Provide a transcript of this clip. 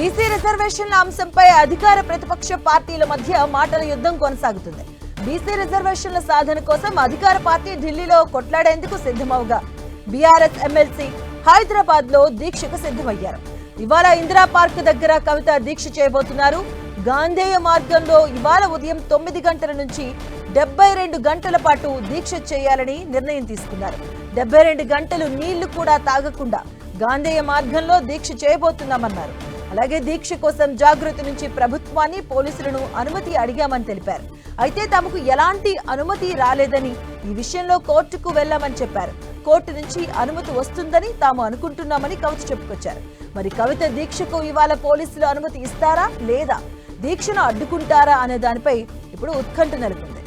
BC రిజర్వేషన్ల అంశంపై అధికార ప్రతిపక్ష పార్టీల మధ్య మాటల యుద్ధం కొనసాగుతుంది. బీసీ రిజర్వేషన్ల సాధన కోసం అధికార పార్టీ ఢిల్లీలో కొట్లాడేందుకు సిద్ధమవగా. బీఆర్ఎస్ ఎమ్మెల్సీ హైదరాబాద్లో దీక్షకు సిద్ధమయ్యారు. ఇవాళ ఇందిరా పార్క్ దగ్గర కవిత దీక్ష చేయబోతున్నారు. గాంధేయ మార్గంలో ఇవాళ ఉదయం తొమ్మిది గంటల నుంచి డెబ్బై రెండు గంటల పాటు దీక్ష చేయాలని నిర్ణయం తీసుకున్నారు. డెబ్బై రెండు గంటలు నీళ్ళు కూడా తాగకుండా గాంధేయ మార్గంలో దీక్ష చేయబోతున్నామన్నారు. అలాగే దీక్ష కోసం జాగృతి నుంచి ప్రభుత్వాన్ని పోలీసులను అనుమతి అడిగామని తెలిపారు. అయితే తమకు ఎలాంటి అనుమతి రాలేదని ఈ విషయంలో కోర్టుకు వెళ్ళామని చెప్పారు. కోర్టు నుంచి అనుమతి వస్తుందని తాము అనుకుంటున్నామని కవిత చెప్పుకొచ్చారు. మరి కవిత దీక్షకు ఇవాళ పోలీసులు అనుమతి ఇస్తారా లేదా? దీక్షను అడ్డుకుంటారా అనే దానిపై ఇప్పుడు ఉత్కంఠ నెలకొంది.